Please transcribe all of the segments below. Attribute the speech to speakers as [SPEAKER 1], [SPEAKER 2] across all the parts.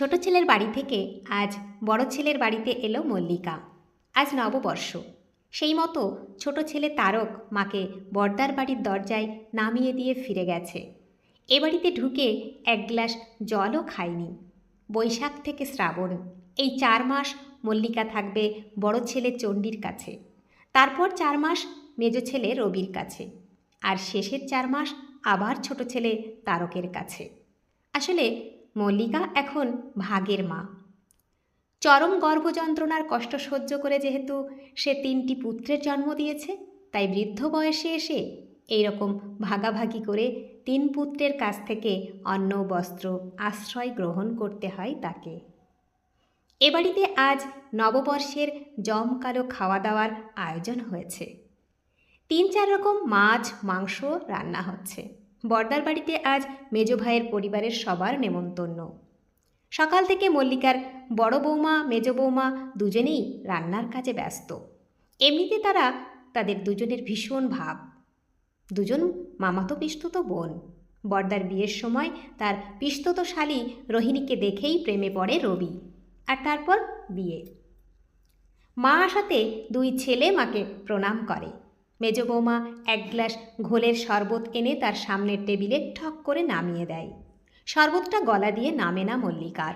[SPEAKER 1] ছোট ছেলের বাড়ি থেকে আজ বড় ছেলের বাড়িতে এলো মল্লিকা। আজ নববর্ষ। সেই মতো ছোট ছেলে তারক মাকে বর্দার বাড়ির দরজায় নামিয়ে দিয়ে ফিরে গেছে। এ বাড়িতে ঢুকে এক গ্লাস জলও খায়নি। বৈশাখ থেকে শ্রাবণ। এই চার মাস মল্লিকা থাকবে বড় ছেলে চণ্ডীর কাছে। তারপর চার মাস মেজ ছেলে রবির কাছে। আর শেষের চার মাস আবার ছোট ছেলে তারকের কাছে। আসলে মল্লিকা এখন ভাগের মা। চরম গর্ভযন্ত্রণার কষ্ট সহ্য করে যেহেতু সে তিনটি পুত্রের জন্ম দিয়েছে, তাই বৃদ্ধ বয়সে এসে এই রকম ভাগাভাগি করে তিন পুত্রের কাছ থেকে অন্ন, বস্ত্র, আশ্রয় গ্রহণ করতে হয় তাকে। এ বাড়িতে আজ নববর্ষের জমকালো খাওয়া দাওয়ার আয়োজন হয়েছে। তিন চার রকম মাছ, মাংস রান্না হচ্ছে। বর্দার বাড়িতে আজ মেজ ভাইয়ের পরিবারের সবার নেমন্তন্ন। সকাল থেকে মল্লিকার বড় বৌমা, মেজ বৌমা দুজনেই রান্নার কাজে ব্যস্ত। এমনিতে তারা তাদের দুজনের ভীষণ ভাব। দুজন মামাতো পিস্তত বোন। বর্দার বিয়ের সময় তার পিস্তত শালী রোহিণীকে দেখেই প্রেমে পড়ে রবি আর তারপর বিয়ে। মা আসাতে দুই ছেলে মাকে প্রণাম করে। মেজ বৌমা এক গ্লাস ঘোলের শরবত এনে তার সামনের টেবিলে ঠক করে নামিয়ে দেয়। শরবতটা গলা দিয়ে নামে না মল্লিকার।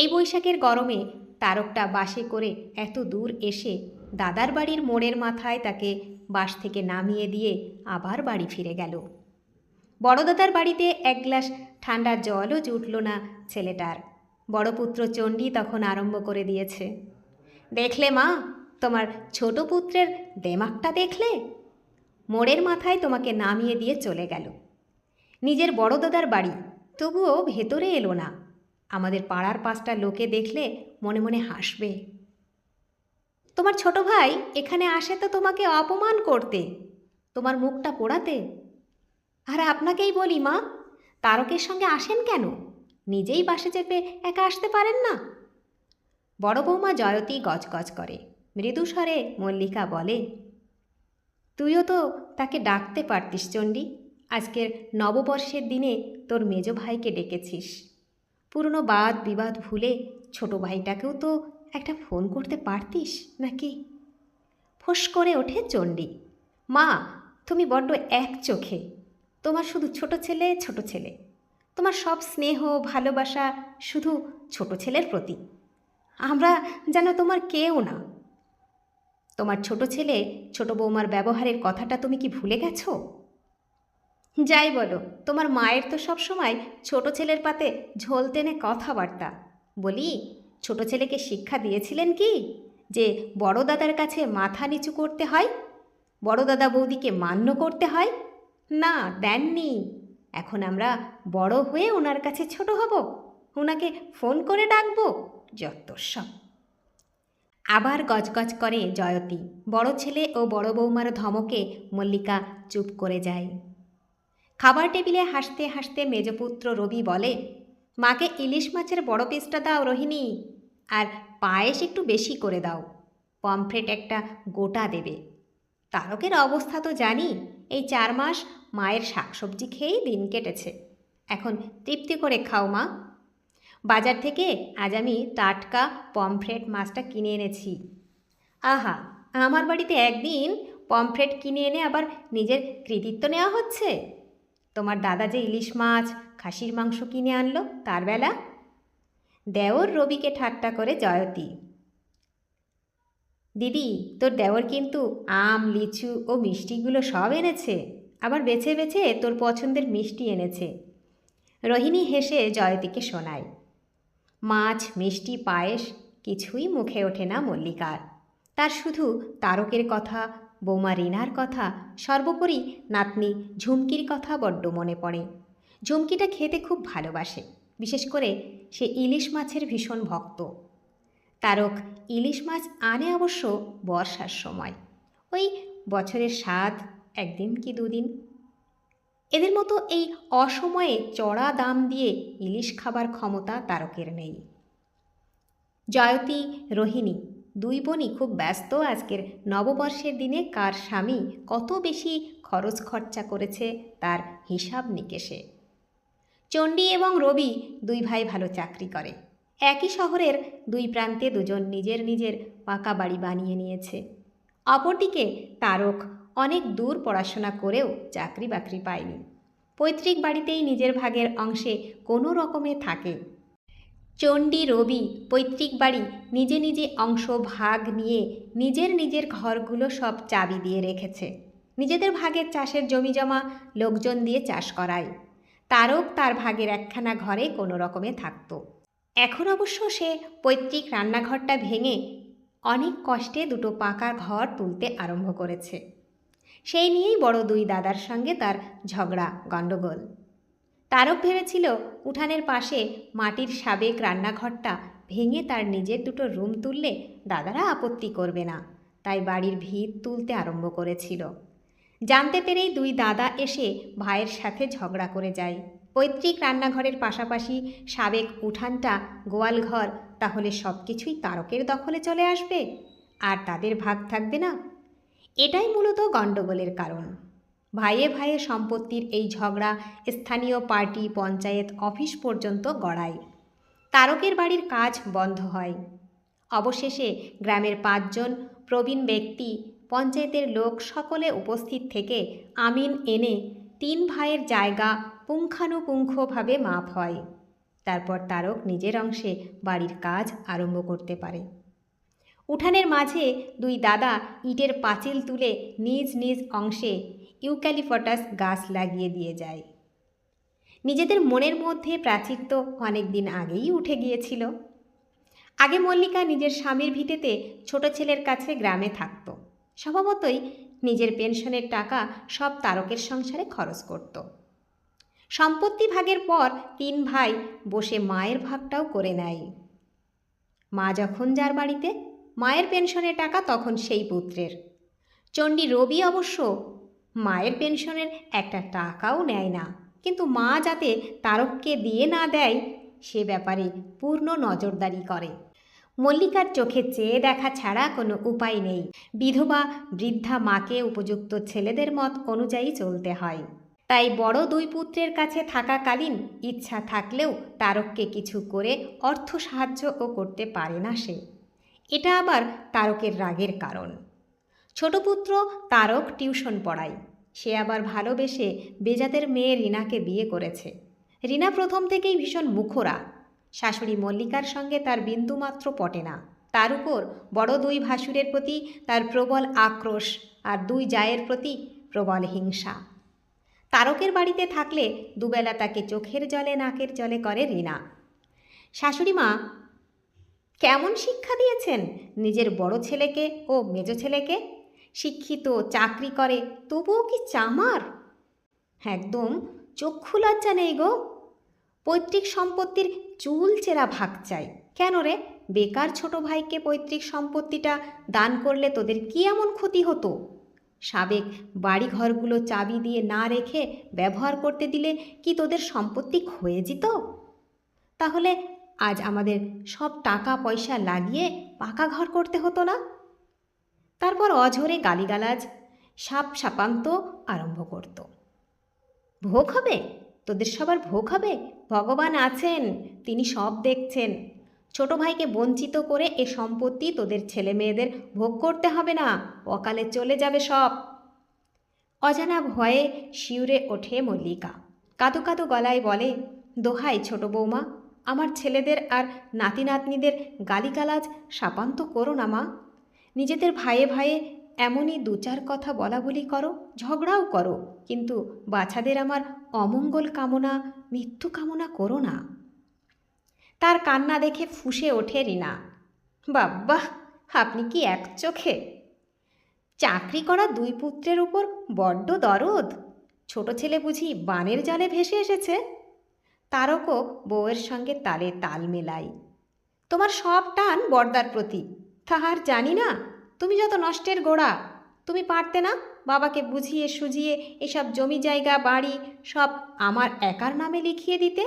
[SPEAKER 1] এই বৈশাখের গরমে তারকটা বাসে করে এত দূর এসে দাদার বাড়ির মোড়ের মাথায় তাকে বাস থেকে নামিয়ে দিয়ে আবার বাড়ি ফিরে গেল। বড়দাদার বাড়িতে এক গ্লাস ঠান্ডা জলও জুটল না ছেলেটার। বড় পুত্র চণ্ডী তখন আরম্ভ করে দিয়েছে, দেখলে মা তোমার ছোট পুত্রের দেমাকটা দেখলে? মোড়ের মাথায় তোমাকে নামিয়ে দিয়ে চলে গেল। নিজের বড় দাদার বাড়ি। তবুও ভেতরে এলো না। আমাদের পাড়ার পাঁচটা লোকে দেখলে মনে মনে হাসবে। তোমার ছোট ভাই এখানে আসে তো তোমাকে অপমান করতে। তোমার মুখটা পোড়াতে। আর আপনাকেই বলি মা, তারকের সঙ্গে আসেন কেন? নিজেই বাসে চেপে একা আসতে পারেন না। বড় বৌমা জয়তী গজগজ করে। মৃদু স্বরে মল্লিকা বলে, তুইও তো তাকে ডাকতে পারতিস চণ্ডী। আজকের নববর্ষের দিনে তোর মেজ ভাইকে ডেকেছিস। পুরনো বাদ বিবাদ ভুলে ছোট ভাইটাকেও তো একটা ফোন করতে পারতিস নাকি? ফোঁস করে ওঠে চণ্ডী। মা, তুমি বড্ড এক চোখে। তোমার শুধু ছোট ছেলে ছোট ছেলে। তোমার সব স্নেহ, ভালোবাসা শুধু ছোট ছেলের প্রতি। আমরা যেন তোমার কেউ না তোমার ছোট ছেলে ছোট বৌমার ব্যবহারের কথাটা তুমি কি ভুলে গেছো? যাই বলো, তোমার মায়ের তো সব সময় ছোট ছেলের পাতে ঝোল টেনে কথাবার্তা। বলি, ছোট ছেলেকে শিক্ষা দিয়েছিলেন কি? যে বড় দাদার কাছে মাথা নিচু করতে হয়, বড় দাদা বৌদিকে মান্য করতে হয়? না, দেননি। এখন আমরা বড় হয়ে ওনার কাছে ছোট হব, ওনাকে ফোন করে ডাকবো, যত সব। আবার গজগজ করে জয়তী। বড় ছেলে ও বড় বৌমার ধমকে মল্লিকা চুপ করে যায়। খাবার টেবিলে হাসতে হাসতে মেজপুত্র রবি বলে, মাকে ইলিশ মাছের বড় পিসটা দাও রোহিণী, আর পায়েস একটু বেশি করে দাও। পমফ্রেট একটা গোটা দেবে। তারকের অবস্থা তো জানি, এই চার মাস মায়ের শাকসবজি খেয়েই দিন কেটেছে। এখন তৃপ্তি করে খাও মা। বাজার থেকে আজ আমি টাটকা পমফ্রেট মাছটা কিনে এনেছি। আহা, আমার বাড়িতে একদিন পমফ্রেট কিনে এনে আবার নিজের কৃতিত্ব নেওয়া হচ্ছে? তোমার দাদা যে ইলিশ মাছ, খাসির মাংস কিনে আনলো, তার বেলা? দেওর রবিকে ঠাট্টা করে জয়তী। দিদি, তোর দেওর কিন্তু আম, লিচু ও মিষ্টিগুলো সব এনেছে। আবার বেছে বেছে তোর পছন্দের মিষ্টি এনেছে। রোহিণী হেসে জয়তীকে শোনায়। মাছ, মিষ্টি, পায়েস কিছুই মুখে ওঠে না মল্লিকার। তার শুধু তারকের কথা, বৌমা রিনার কথা, সর্বোপরি নাতনি ঝুমকির কথা বড্ড মনে পড়ে। ঝুমকিটা খেতে খুব ভালোবাসে, বিশেষ করে সে ইলিশ মাছের ভীষণ ভক্ত। তারক ইলিশ মাছ আনে অবশ্য বর্ষার সময়। ওই বছরের স্বাদ, একদিন কি দুদিন এদের মতো এই অসময়ে চড়া দাম দিয়ে ইলিশ খাবার ক্ষমতা তারকের নেই। জয়তী, রোহিণী দুই বোনই খুব ব্যস্ত আজকের নববর্ষের দিনে কার স্বামী কত বেশি খরচ খরচা করেছে তার হিসাব নিকেশে। চণ্ডী এবং রবি দুই ভাই ভালো চাকরি করে। একই শহরের দুই প্রান্তে দুজন নিজের নিজের পাকা বাড়ি বানিয়ে নিয়েছে। অপরদিকে তারক অনেক দূর পড়াশোনা করেও চাকরি বাকরি পায়নি। পৈতৃক বাড়িতেই নিজের ভাগের অংশে কোনো রকমে থাকে। চণ্ডী রবি পৈতৃক বাড়ি নিজে নিজে অংশ, ভাগ নিয়ে নিজের নিজের ঘরগুলো সব চাবি দিয়ে রেখেছে। নিজেদের ভাগের চাষের জমি জমা লোকজন দিয়ে চাষ করায়। তারক তার ভাগের একখানা ঘরে কোনো রকমে থাকত। এখন অবশ্য সে পৈতৃক রান্নাঘরটা ভেঙে অনেক কষ্টে দুটো পাকা ঘর তুলতে আরম্ভ করেছে। সেই নিয়েই বড় দুই দাদার সঙ্গে তার ঝগড়া, গণ্ডগোল। তারক ভেবেছিল উঠানের পাশে মাটির সাবেক রান্নাঘরটা ভেঙে তার নিজের দুটো রুম তুললে দাদারা আপত্তি করবে না, তাই বাড়ির ভিত তুলতে আরম্ভ করেছিল। জানতে পেরেই দুই দাদা এসে ভাইয়ের সাথে ঝগড়া করে যায়। পৈতৃক রান্নাঘরের পাশাপাশি সাবেক উঠানটা গোয়ালঘর তাহলে সব কিছুই তারকের দখলে চলে আসবে? আর তাদের ভাগ থাকবে না? এটাই মূলত গণ্ডগোলের কারণ। ভাইয়ে ভাইয়ে সম্পত্তির এই ঝগড়া স্থানীয় পার্টি, পঞ্চায়েত, অফিস পর্যন্ত গড়ায়। তারকের বাড়ির কাজ বন্ধ হয়। অবশেষে গ্রামের পাঁচজন প্রবীণ ব্যক্তি, পঞ্চায়েতের লোক সকলে উপস্থিত থেকে আমিন এনে তিন ভাইয়ের জায়গা পুঙ্খানুপুঙ্খভাবে মাপ হয়। তারপর তারক নিজের অংশে বাড়ির কাজ আরম্ভ করতে পারে। উঠানের মাঝে দুই দাদা ইটের পাঁচিল তুলে নিজ নিজ অংশে ইউক্যালিফটাস গাছ লাগিয়ে দিয়ে যায়। নিজেদের মনের মধ্যে প্রাচীর তো অনেক দিন আগেই উঠে গিয়েছিল। আগে মল্লিকা নিজের স্বামীর ভিটেতে ছোট ছেলের কাছে গ্রামে থাকতো। স্বভাবতই নিজের পেনশনের টাকা সব তারকের সংসারে খরচ করত। সম্পত্তি ভাগের পর তিন ভাই বসে মায়ের ভাগটাও করে নেয়। মা যখন যার বাড়িতে মায়ের পেনশনের টাকা তখন সেই পুত্রের। চণ্ডী রবি অবশ্য মায়ের পেনশনের একটা টাকাও নেয় না। কিন্তু মা যাতে তারককে দিয়ে না দেয়, সে ব্যাপারে পূর্ণ নজরদারি করে। মল্লিকার চোখে চেয়ে দেখা ছাড়া কোনো উপায় নেই। বিধবা, বৃদ্ধা মাকে উপযুক্ত ছেলেদের মত অনুযায়ী চলতে হয়। তাই বড় দুই পুত্রের কাছে থাকাকালীন ইচ্ছা থাকলেও তারককে কিছু করে অর্থ সাহায্যও করতে পারে না সে। এটা আবার তারকের রাগের কারণ। ছোট পুত্র তারক টিউশন পড়ায়। সে আবার ভালোবেসে বেজাতের মেয়ে রিনাকে বিয়ে করেছে। রিনা প্রথম থেকেই ভীষণ মুখরা। শাশুড়ি মল্লিকার সঙ্গে তার বিন্দুমাত্র পটে না। তার উপর বড় দুই ভাসুরের প্রতি তার প্রবল আক্রোশ আর দুই জায়ের প্রতি প্রবল হিংসা। তারকের বাড়িতে থাকলে দুবেলা তাকে চোখের জলে, নাকের জলে করে রিনা। শাশুড়ি মা কেমন শিক্ষা দিয়েছেন নিজের বড় ছেলেকে ও মেজ ছেলেকে? শিক্ষিত, চাকরি করে, তবুও কি চামার? একদম চক্ষু লজ্জা নেই গো। পৈতৃক সম্পত্তির চুল চেরা ভাগ চাই। কেন রে? বেকার ছোট ভাইকে পৈতৃক সম্পত্তিটা দান করলে তোদের কি এমন ক্ষতি হতো? সাবেক বাড়িঘরগুলো চাবি দিয়ে না রেখে ব্যবহার করতে দিলে কি তোদের সম্পত্তি ক্ষয়ে যেত? তাহলে আজ আমাদের সব টাকা পয়সা লাগিয়ে পাকা ঘর করতে হতো না? তারপর অঝরে গালিগালাজ, সাপ সাপান্ত আরম্ভ করত। ভোগ হবে? তোদের সবার ভোগ হবে? ভগবান আছেন, তিনি সব দেখছেন। ছোট ভাইকে বঞ্চিত করে এ সম্পত্তি তোদের ছেলে মেয়েদের ভোগ করতে হবে না, অকালে চলে যাবে সব। অজানা ভয়ে শিউরে ওঠে মল্লিকা। কাদো কাদো গলায় বলে, দোহাই ছোট বৌমা আমার ছেলেদের আর নাতি নাতনিদের গালিগালাজ সাপান্ত করো না, মা। নিজেদের ভাইয়ে ভাইয়ে এমনই দু চার কথা বলা বলি করো, ঝগড়াও করো, কিন্তু বাছাদের আমার অমঙ্গল কামনা, মৃত্যু কামনা করো না। তার কান্না দেখে ফুসে ওঠে রিনা। বাব্বাহ, আপনি কি এক চোখে? চাকরি করা দুই পুত্রের উপর বড্ড দরদ। ছোট ছেলে বুঝি বানের জালে ভেসে এসেছে। তারকও বউয়ের সঙ্গে তালে তাল মেলাই। তোমার সব টান বর্দার প্রতি তাহার জানি না, তুমি যত নষ্টের গোড়া, তুমি পারতে না বাবাকে বুঝিয়ে সুঝিয়ে এসব জমি জায়গা, বাড়ি, সব আমার একার নামে লিখিয়ে দিতে?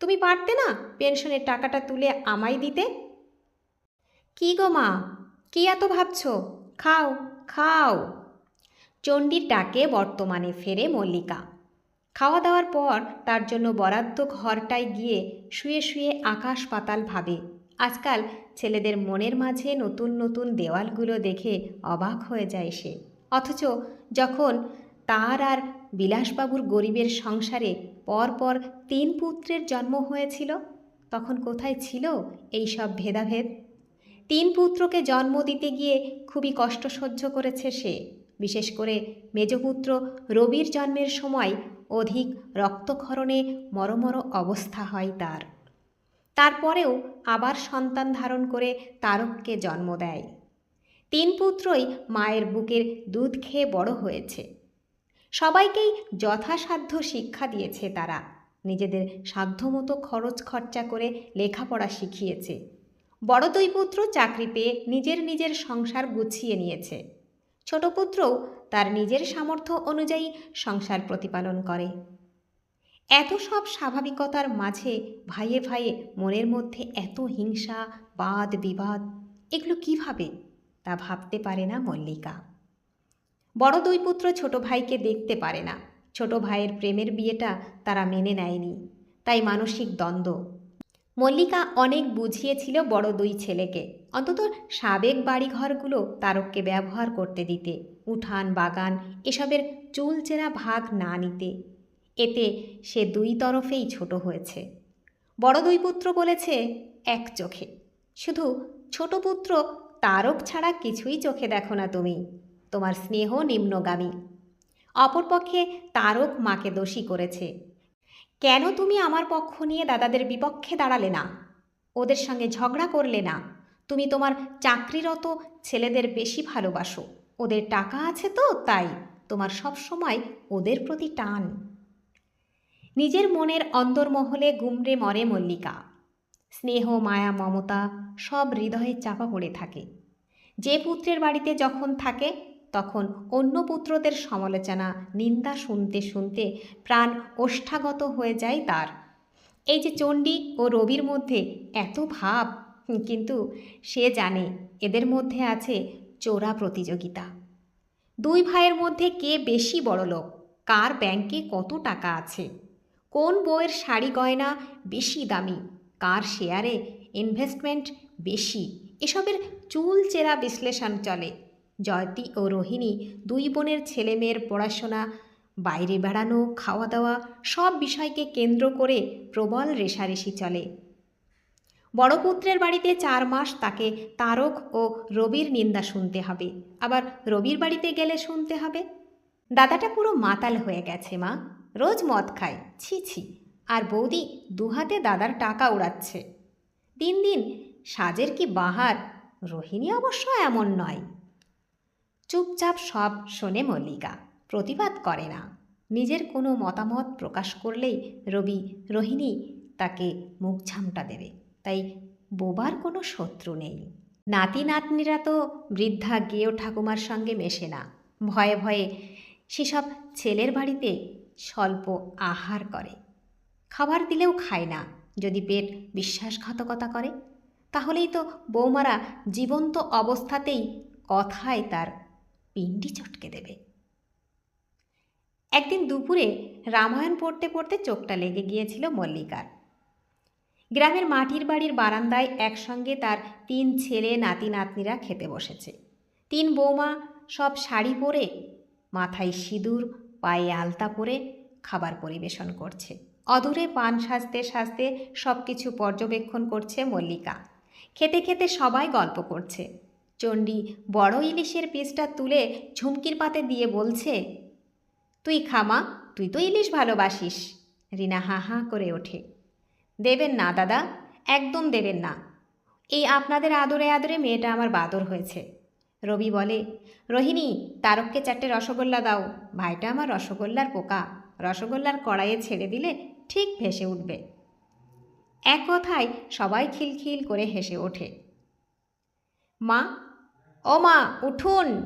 [SPEAKER 1] তুমি পারতে না পেনশনের টাকাটা তুলে আমায় দিতে? কি গো মা, কি এত ভাবছ? খাও খাও। চণ্ডীর ডাকে বর্তমানে ফেরে মল্লিকা। খাওয়া দাওয়ার পর তার জন্য বরাদ্দ ঘরটায় গিয়ে শুয়ে শুয়ে আকাশ পাতাল ভাবে। আজকাল ছেলেদের মনের মাঝে নতুন নতুন দেওয়ালগুলো দেখে অবাক হয়ে যায় সে। অথচ যখন তার আর বিলাসবাবুর গরিবের সংসারে পরপর তিন পুত্রের জন্ম হয়েছিল, তখন কোথায় ছিল এই সব ভেদাভেদ? তিন পুত্রকে জন্ম দিতে গিয়ে খুবই কষ্ট সহ্য করেছে সে। বিশেষ করে মেজপুত্র রবির জন্মের সময় অধিক রক্তক্ষরণে মরমর অবস্থা হয় তার। তারপরেও আবার সন্তান ধারণ করে তারককে জন্ম দেয়। তিন পুত্রই মায়ের বুকের দুধ খেয়ে বড় হয়েছে। সবাইকেই যথাসাধ্য শিক্ষা দিয়েছে তারা। নিজেদের সাধ্যমতো খরচ খরচা করে লেখাপড়া শিখিয়েছে। বড় দুই পুত্র চাকরি পেয়ে নিজের নিজের সংসার গুছিয়ে নিয়েছে। ছোট পুত্রও তার নিজের সামর্থ্য অনুযায়ী সংসার প্রতিপালন করে। এত সব স্বাভাবিকতার মাঝে ভাইয়ে ভাইয়ে মনের মধ্যে এত হিংসা, বাদ, বিবাদ, এগুলো কীভাবে? তা ভাবতে পারে না মল্লিকা। বড় দুই পুত্র ছোট ভাইকে দেখতে পারে না। ছোট ভাইয়ের প্রেমের বিয়েটা তারা মেনে নেয়নি। তাই মানসিক দ্বন্দ্ব। মল্লিকা অনেক বুঝিয়েছিল বড় দুই ছেলেকে। অন্তত সাবেক বাড়িঘরগুলো তারককে ব্যবহার করতে দিতে। উঠান, বাগান, এসবের চুলচেরা ভাগ না নিতে। এতে সে দুই তরফেই ছোট হয়েছে। বড় দুই পুত্র বলেছে, এক চোখে। শুধু ছোট পুত্র তারক ছাড়া কিছুই চোখে দেখো না তুমি। তোমার স্নেহ নিম্নগামী। অপরপক্ষে তারক মাকে দোষী করেছে। কেন তুমি আমার পক্ষ নিয়ে দাদাদের বিপক্ষে দাঁড়ালে না? ওদের সঙ্গে ঝগড়া করলে না? তুমি তোমার চাকরিরত ছেলেদের বেশি ভালোবাসো। ওদের টাকা আছে তো, তাই তোমার সব সময় ওদের প্রতি টান। নিজের মনের অন্দরমহলে গুমরে মরে মল্লিকা। স্নেহ, মায়া, মমতা সব হৃদয়ে চাপা পড়ে থাকে। যে পুত্রের বাড়িতে যখন থাকে, তখন অন্য পুত্রদের সমালোচনা, নিন্দা শুনতে শুনতে প্রাণ ওষ্ঠাগত হয়ে যায় তার। এই যে চণ্ডী ও রবির মধ্যে এত ভাব, কিন্তু সে জানে এদের মধ্যে আছে চোরা প্রতিযোগিতা। দুই ভাইয়ের মধ্যে কে বেশি বড় লোক? কার ব্যাংকে কত টাকা আছে? কোন বইয়ের শাড়ি গয়না বেশি দামি? কার শেয়ারে ইনভেস্টমেন্ট বেশি? এসবের চুলচেরা বিশ্লেষণ চলে। জয়তী ও রোহিণী দুই বোনের ছেলেমেয়ের পড়াশোনা, বাইরে বেড়ানো, খাওয়া দাওয়া সব বিষয়কে কেন্দ্র করে প্রবল রেশারেশি চলে। বড় পুত্রের বাড়িতে চার মাস তাকে তারক ও রবির নিন্দা শুনতে হবে। আবার রবির বাড়িতে গেলে শুনতে হবে। দাদাটা পুরো মাতাল হয়ে গেছে, মা। রোজ মদ খায়। ছি ছি। আর বৌদি দুহাতে দাদার টাকা উড়াচ্ছে। দিন দিন সাজের কি বাহার? রোহিণী অবশ্য এমন নয়। চুপচাপ সব শোনে মল্লিকা। প্রতিবাদ করে না। নিজের কোনো মতামত প্রকাশ করলেই রবি, রোহিণী তাকে মুখ ঝামটা দেবে। তাই বোবার কোনো শত্রু নেই। নাতি নাতনিরা তো বৃদ্ধা গেও ঠাকুমার সঙ্গে মেশে না। ভয়ে ভয়ে সেসব ছেলের বাড়িতে স্বল্প আহার করে। খাবার দিলেও খায় না, যদি পেট বিশ্বাসঘাতকতা করে। তাহলেই তো বৌমারা জীবন্ত অবস্থাতেই কথায় তার পিণ্ডি চটকে দেবে। একদিন দুপুরে রামায়ণ পড়তে পড়তে চোখটা লেগে গিয়েছিল মল্লিকার। গ্রামের মাটির বাড়ির বারান্দায় একসঙ্গে তার তিন ছেলে, নাতি, নাতনিরা খেতে বসেছে। তিন বৌমা সব শাড়ি পরে, মাথায় সিঁদুর, পায়ে আলতা পরে খাবার পরিবেশন করছে। অদূরে পান সাজতে সাজতে সব কিছু পর্যবেক্ষণ করছে মল্লিকা। খেতে খেতে সবাই গল্প করছে। চণ্ডী বড় ইলিশের পিসটা তুলে ঝুমকির পাতে দিয়ে বলছে, তুই খামা তুই তো ইলিশ ভালোবাসিস। রিনা হা হা করে ওঠে। দেবেন না, দাদা। একদম দেবেন না। এই আপনাদের আদরে আদরে মেয়েটা আমার বাদর হয়েছে। রবি বলে, রোহিণী, তারককে চারটে রসগোল্লা দাও। ভাইটা আমার রসগোল্লার পোকা। রসগোল্লার কড়াইয়ে ছেড়ে দিলে ঠিক ভেসে উঠবে। এক কথায় সবাই খিলখিল করে হেসে ওঠে। মা, ও মা, উঠুন!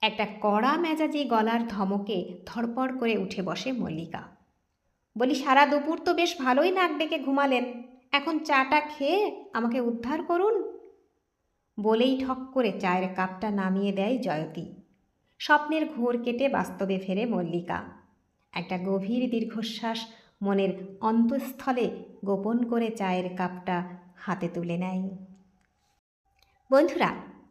[SPEAKER 1] একটা কড়া মেজাজি গলার ধমকে ধরপড় করে উঠে বসে মল্লিকা। বলি, সারা দুপুর তো বেশ ভালোই নাক ডেকে ঘুমালেন। এখন চাটা খেয়ে আমাকে উদ্ধার করুন। বলেই ঠক করে চায়ের কাপটা নামিয়ে দেয় জয়তী। স্বপ্নের ঘোর কেটে বাস্তবে ফেরে মল্লিকা। একটা গভীর দীর্ঘশ্বাস মনের অন্তঃস্থলে গোপন করে চায়ের কাপটা হাতে তুলে নেয়। বন্ধুরা